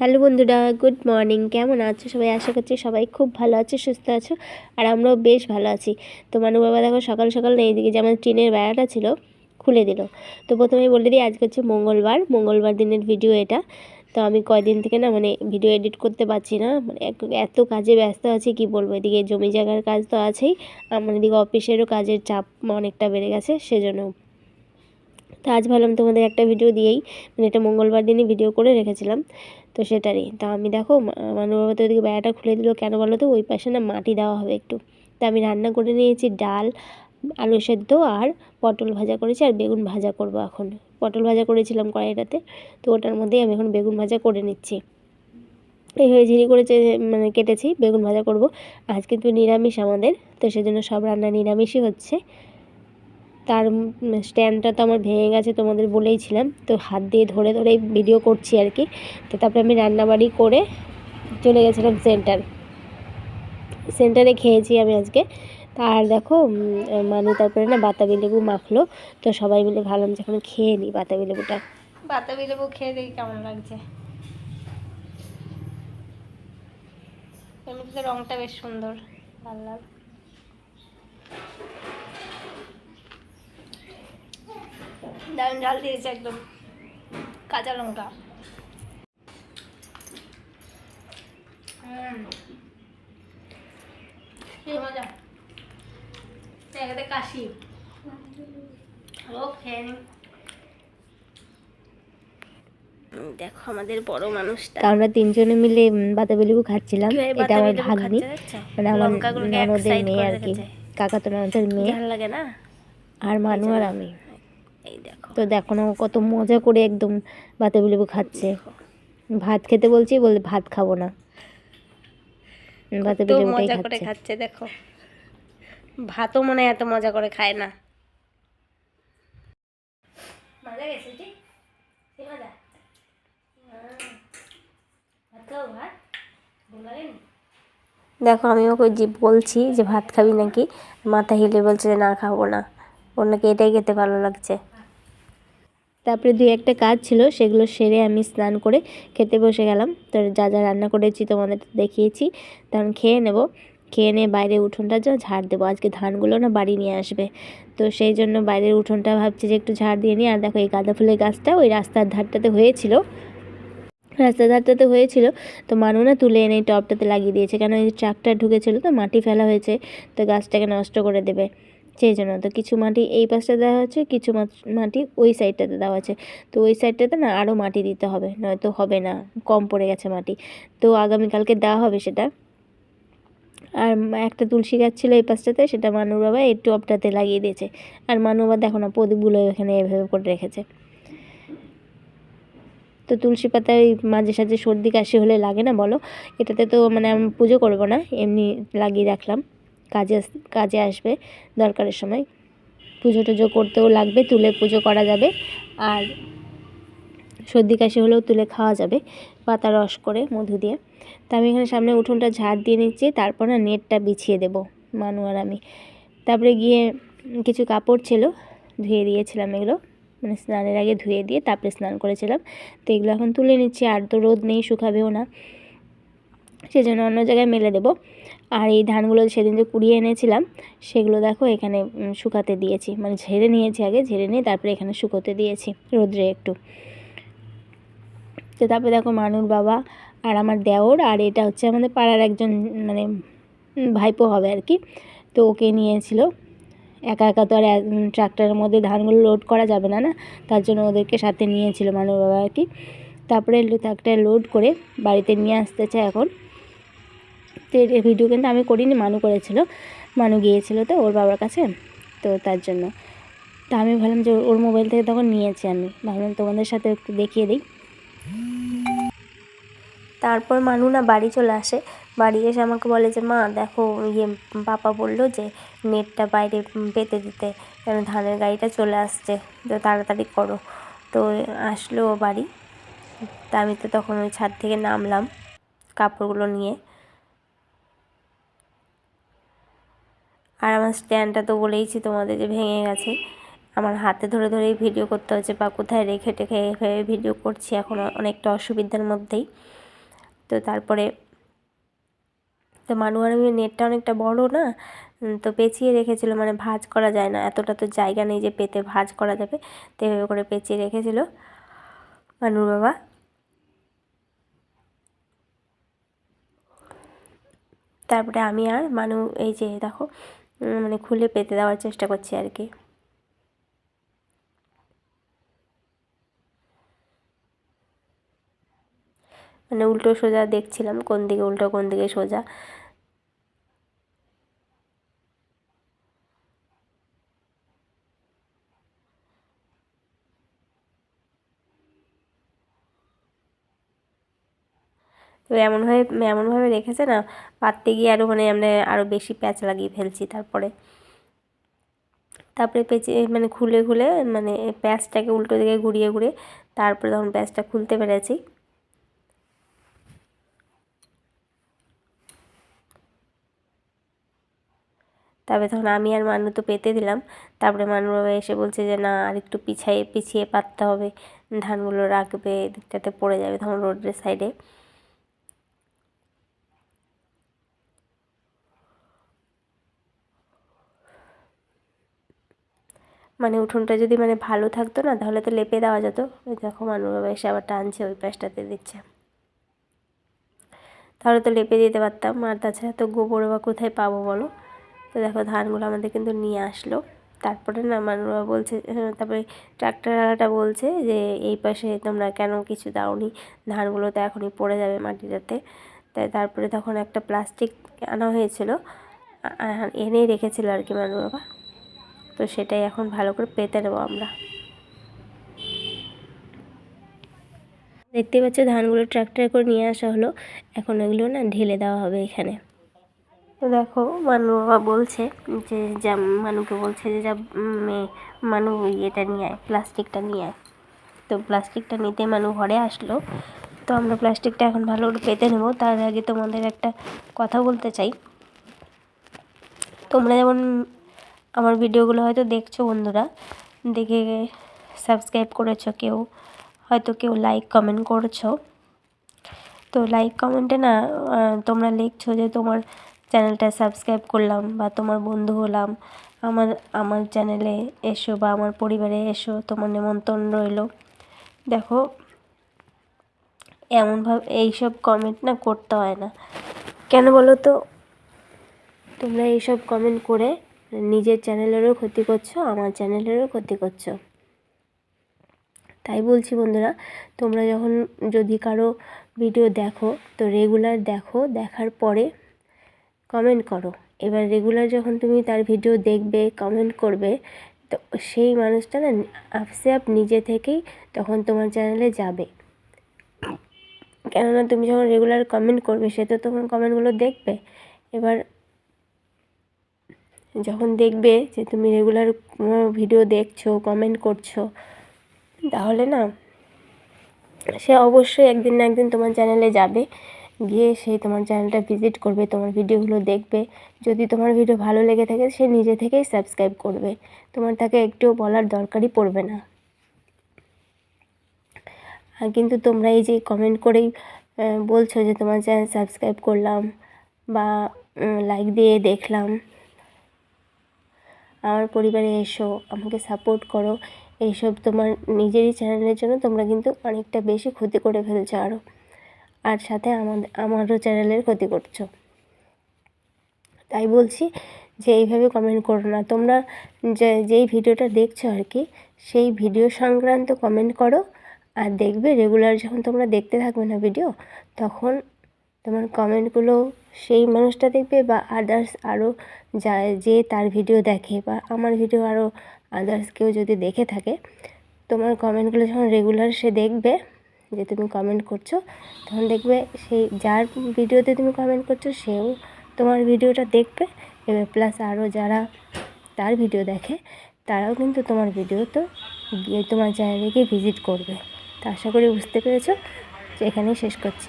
Hello বন্ধুরা, good morning. কেমন আছো? সবাই আশা করছি সবাই খুব ভালো আছো, সুস্থ আছো, আর আমরাও বেশ ভালো আছি। তো মানু বাবা দেখো, সকাল সকাল না এইদিকে যে আমার ট্রেনের বেড়াটা ছিল, খুলে দিল। তো প্রথমেই বলে দিই, আজকে হচ্ছে মঙ্গলবার মঙ্গলবার দিনের ভিডিও এটা। তো আমি কয়দিন থেকে না মানে ভিডিও এডিট করতে পারছি না মানে এত কাজে ব্যস্ত আছি, কি বলব? এদিকে জমি জায়গার কাজ তো আছেই, আমার এদিকে অফিসেরও কাজের চাপ অনেকটা বেড়ে গেছে, সেজন্য। তো আজ ভাবলাম তোমাদের একটা ভিডিও দিয়েই মানে এটা মঙ্গলবার দিনই ভিডিও করে রেখেছিলাম। তো সেটারই। তা আমি দেখো মানু বাবা তো ওদিকে বেড়াটা খুলে দিল। কেন বলো তো? ওই পাশে না মাটি দেওয়া হবে একটু। তা আমি রান্না করে নিয়েছি ডাল, আলু সেদ্ধ আর পটল ভাজা করেছি আর বেগুন ভাজা করব এখন। পটল ভাজা করেছিলাম কড়াইটাতে। তো ওটার মধ্যেই আমি এখন বেগুন ভাজা করে নিচ্ছি। এইভাবে ঝিরি করে মানে কেটেছি, বেগুন ভাজা করব। আজ কিন্তু নিরামিষ আমাদের, তো সেজন্য সব রান্না নিরামিষই হচ্ছে। তার স্ট্যান্ডটা তো আমার ভেঙে গেছে তোমাদের বলেইছিলাম তো হাত দিয়ে ধরে ধরে ভিডিও করছি আর কি। তো তারপরে আমি রান্নাবাড়ি করে চলে গেছিলাম সেন্টার সেন্টারে খেয়েছি আমি আজকে। আর দেখো মানে তারপরে না বাতাবি লেবু মাখলো। তো সবাই মিলে ভাবলাম যে এখন খেয়ে নিই বাতাবি লেবুটা। বাতাবি লেবু খেয়ে দেখি কেমন লাগছে। এমনিতে রংটা বেশ সুন্দর ভালো লাল। দারুণ ঝাল দিয়েছে একদম। কাঁচা লঙ্কা। মজা। কাশি। দেখো আমাদের বড় মানুষটা। আমরা তিনজনে মিলে বাতাবি লেবু খাচ্ছিলাম। এটা আমার ভাগ্নি। মানে আমার ননদের মেয়ে আর কি। কাকাতো মেয়ে। লাগে না? আর মানু আর আমি। তো দেখো না কত মজা করে একদম বাতাবি লেবু খাচ্ছে। ভাত খেতে বলছি বলে ভাত খাব না। বাতাবি লেবুটাই মজা করে খাচ্ছে। খাচ্ছে দেখো। ভাতও মনে হয় এত মজা করে খায় না। মজা গেছে মজা ভালো লাগেনি দেখো আমি ওকে যে বলছি যে ভাত খাবি নাকি মাথা হিলে বলছে যে না খাব না। ওর নাকি এটাই খেতে ভালো লাগছে। তারপরে দুই একটা কাজ ছিল, সেগুলো সেরে আমি স্নান করে খেতে বসে গেলাম। তো যা যা রান্না করেছি তোমাদের দেখিয়েছি। তখন খেয়ে নেব। খেয়ে নিয়ে বাইরে উঠোনটা যা ঝাড় দেবো। আজকে ধানগুলো না বাড়ি নিয়ে আসবে। তো সেই জন্য বাইরের উঠোনটা ভাবছি যে একটু ঝাড় দিয়ে নিই। আর দেখো এই গাঁদা ফুলের গাছটা ওই রাস্তার ধারটাতে হয়েছিল। রাস্তার ধারটাতে হয়েছিল। তো মানু না তুলে এনে এই টবটাতে লাগিয়ে দিয়েছে। কেন এই ট্রাকটা ঢুকেছিল তো মাটি ফেলা হয়েছে। তো গাছটাকে নষ্ট করে দেবে। সেই জন্য। তো কিছু মাটি এই পাশটা দেওয়া হচ্ছে কিছু মাটি ওই সাইডটাতে দেওয়া আছে তো ওই সাইডটাতে না আরও মাটি দিতে হবে, নয়তো হবে না, কম পড়ে গেছে মাটি। তো আগামীকালকে দেওয়া হবে সেটা। আর একটা তুলসী গাছ ছিল এই পাশটাতে, সেটা মানু বাবা এই টবটাতে লাগিয়ে দিয়েছে। আর মানু বাবা দেখো না প্রদীপগুলো এখানে এভাবে করে রেখেছে। তো তুলসী পাতা ওই মাঝে সাঝে সর্দি কাশি হলে লাগে না বলো? এটাতে তো মানে আমি পুজো করব না, এমনি লাগিয়ে রাখলাম। কাজে কাজে আসবে দরকারের সময়। পুজো টুজো করতেও লাগবে, তুলে পুজো করা যাবে। আর সর্দি কাশি হলেও তুলে খাওয়া যাবে, পাতা রস করে মধু দিয়ে। তা আমি এখানে সামনে উঠোনটা ঝাড় দিয়ে নিচ্ছি, তারপর না নেটটা বিছিয়ে দেবো, মানু আর আমি। তারপরে গিয়ে কিছু কাপড় ছিল, ধুয়ে দিয়েছিলাম এগুলো। মানে স্নানের আগে ধুয়ে দিয়ে তারপরে স্নান করেছিলাম। তো এগুলো এখন তুলে নিচ্ছি, আর তো রোদ নেই, শুকাবেও না। সেজন্য অন্য জায়গায় মেলে দেবো। আর এই ধানগুলো সেদিন যে কুড়িয়ে এনেছিলাম, সেগুলো দেখো এখানে শুকাতে দিয়েছি। মানে ঝেড়ে নিয়েছি আগে, ঝেড়ে নিয়ে তারপরে এখানে শুকোতে দিয়েছি রোদ্রে একটু। তো তারপরে দেখো মানুর বাবা আর আমার দেওর, আর এটা হচ্ছে আমাদের পাড়ার একজন মানে ভাইপো হবে আর কি, তো ওকে নিয়েছিল। একা একা তো আর ট্রাক্টরের মধ্যে ধানগুলো লোড করা যাবে না না? তার জন্য ওদেরকে সাথে নিয়েছিল মানুর বাবা আর কি। তারপরে ট্রাক্টরে লোড করে বাড়িতে নিয়ে আসতে আসতেছে এখন। এই ভিডিও কিন্তু আমি করিনি, মানু করেছিল, মানু গিয়েছিল তো ওর বাবার কাছে, তো তার জন্য। তা আমি ভাবলাম যে ওর মোবাইল থেকে তখন নিয়েছি আমি, ভাবলাম তোমাদের সাথে একটু দেখিয়ে দিই। তারপর মানু না বাড়ি চলে আসে, বাড়ি এসে আমাকে বলে যে, মা, দেখো ইয়ে পাপা বলল যে, নেটটা বাইরে পেতে দিতে কারণ ধানের গাড়িটা চলে আসছে, তো তাড়াতাড়ি করো। তো আসলো বাড়ি, তা আমি তো তখন ওই ছাদ থেকে নামলাম, কাপড়গুলো নিয়ে। আর আমার স্ট্যান্ডটা তো বলেইছি তোমাদের যে ভেঙে গেছে। আমার হাতে ধরে ধরেই ভিডিও করতে হচ্ছে বা কোথায় রেখে টেখে এভাবে ভিডিও করছি এখন অনেকটা অসুবিধার মধ্যেই। তো তারপরে তো মানু আর আমি নেটটা অনেকটা বড় না তো পেঁচিয়ে রেখেছিল মানে ভাঁজ করা যায় না, এতটা তো জায়গা নেই যে পেতে ভাঁজ করা যাবে, তো এভাবে করে পেঁচিয়ে রেখেছিল মানুর বাবা। তারপরে আমি আর মানু, এই যে দেখো মানে খুলে পেতে দেওয়ার চেষ্টা করছি আর কি। মানে উল্টো সোজা দেখছিলাম কোন দিকে উল্টো কোন দিকে সোজা। তো এমনভাবে এমনভাবে রেখেছে না, পাততে গিয়ে আরও মানে আমরা আরও বেশি প্যাঁচ লাগিয়ে ফেলছি তারপরে। তারপরে পেঁচে মানে খুলে খুলে মানে প্যাঁচটাকে উল্টো দিকে ঘুরিয়ে ঘুরিয়ে তারপরে তখন প্যাঁচটা খুলতে পেরেছি। তারপরে তখন আমি আর মানু তো পেতে দিলাম। তারপরে মানু বাবা এসে বলছে যে, না, আর একটু পিছায়ে, পিছিয়ে পাততে হবে। ধানগুলো রাখবে, এদিকটাতে পড়ে যাবে তখন রোডের সাইডে মানে উঠোনটা যদি মানে ভালো থাকতো না তাহলে তো লেপে দেওয়া যেত। ওই দেখো মানু বাবা এসে আবার টানছে ওই পাশটাতে দিচ্ছে। তাহলে তো লেপে দিতে পারতাম। আর তাছাড়া তো গোবর বা কোথায় পাবো বলো? তো দেখো ধানগুলো আমাদের কিন্তু নিয়ে আসলো। তারপরে না মানুরা বলছে হ্যাঁ, তারপরে ট্রাক্টরওয়ালাটা বলছে যে এই পাশে তোমরা কেন কিছু দাওনি? ধানগুলো তো এখনই পড়ে যাবে মাটিটাতে। তাই তারপরে তখন একটা প্লাস্টিক আনা হয়েছিল। আ- আ- এনে রেখেছিল আর কি মানু বাবা। তো সেটাই এখন ভালো করে পেতে নেব আমরা। দেখতে পাচ্ছ ধানগুলো ট্রাক্টরে করে নিয়ে আসা হলো। এখন এগুলো না ঢেলে দেওয়া হবে এখানে। তো দেখো মানু বাবা বলছে যে যা মানুকে বলছে যে যা উম, মে- মানু ইয়েটা নিয়ে আয় প্লাস্টিকটা নিয়ে আয়। তো প্লাস্টিকটা নিতে মানু ঘরে আসলো। তো আমরা প্লাস্টিকটা এখন ভালো করে পেতে নেব। তার আগে তোমাদের একটা কথা বলতে চাই। তোমরা যেমন আমার ভিডিওগুলো হয়তো দেখছ বন্ধুরা। দেখে সাবস্ক্রাইব করেছ কেউ, হয়তো কেউ লাইক কমেন্ট করেছ। তো লাইক কমেন্টে না তোমরা লিখছো যে তোমার চ্যানেলটা সাবস্ক্রাইব করলাম বা তোমার বন্ধু হলাম, আমার আমার চ্যানেলে এসো বা আমার পরিবারে এসো, তোমার নিমন্ত্রণ রইল। দেখো এমনভাবে এইসব কমেন্ট না করতে হয় না। কেন বলো তো? তোমরা এইসব কমেন্ট করে নিজের চ্যানেলেরও ক্ষতি করছ, আমার চ্যানেলেরও ক্ষতি করছ। তাই বলছি বন্ধুরা, তোমরা যখন যদি কারও ভিডিও দেখো, তো রেগুলার দেখো, দেখার পরে কমেন্ট করো। এবার রেগুলার যখন তুমি তার ভিডিও দেখবে কমেন্ট করবে, তো সেই মানুষটা না, আপসে আপ নিজে থেকেই তখন তোমার চ্যানেলে যাবে। কেননা তুমি যখন রেগুলার কমেন্ট করবে, সে তো তোমার কমেন্টগুলো দেখবে। এবার যখন দেখবে যে তুমি রেগুলার ভিডিও দেখছ কমেন্ট করছ, তাহলে না, সে অবশ্যই একদিন না একদিন তোমার চ্যানেলে যাবে। গিয়ে সে তোমার চ্যানেলটা ভিজিট করবে, তোমার ভিডিওগুলো দেখবে। যদি তোমার ভিডিও ভালো লেগে থাকে, সে নিজে থেকেই সাবস্ক্রাইব করবে। তোমার তাকে একটুও বলার দরকারই পড়বে না। আর কিন্তু তোমরা এই যে কমেন্ট করেই বলছো যে তোমার চ্যানেল সাবস্ক্রাইব করলাম বা লাইক দিয়ে দেখলাম। আমার পরিবারে এসো, আমাকে সাপোর্ট করো। এইসব তোমার নিজেরই চ্যানেলের জন্য তোমরা কিন্তু অনেকটা বেশি ক্ষতি করে ফেলছো আরও আর সাথে আমাদের আমারও চ্যানেলের ক্ষতি করছ। তাই বলছি যে এইভাবে কমেন্ট করো না। তোমরা যে, যেই ভিডিওটা দেখছ আর কি, সেই ভিডিও সংক্রান্ত কমেন্ট করো। আর দেখবে রেগুলার যখন তোমরা দেখতে থাকবে না ভিডিও তখন তোমার কমেন্টগুলো সেই মানুষটা দেখবে বা আদার্স আরও যা যে তার ভিডিও দেখে বা আমার ভিডিও আরও আদার্স কেউ যদি দেখে থাকে, তোমার কমেন্টগুলো যখন রেগুলার সে দেখবে যে তুমি কমেন্ট করছ, তখন দেখবে সেই যার ভিডিওতে তুমি কমেন্ট করছ, সেও তোমার ভিডিওটা দেখবে। এবার প্লাস আরও যারা তার ভিডিও দেখে, তারাও কিন্তু তোমার ভিডিও তো গিয়ে তোমার চ্যানেলে গিয়ে ভিজিট করবে। তো আশা করি বুঝতে পেরেছ। যে এখানেই শেষ করছি।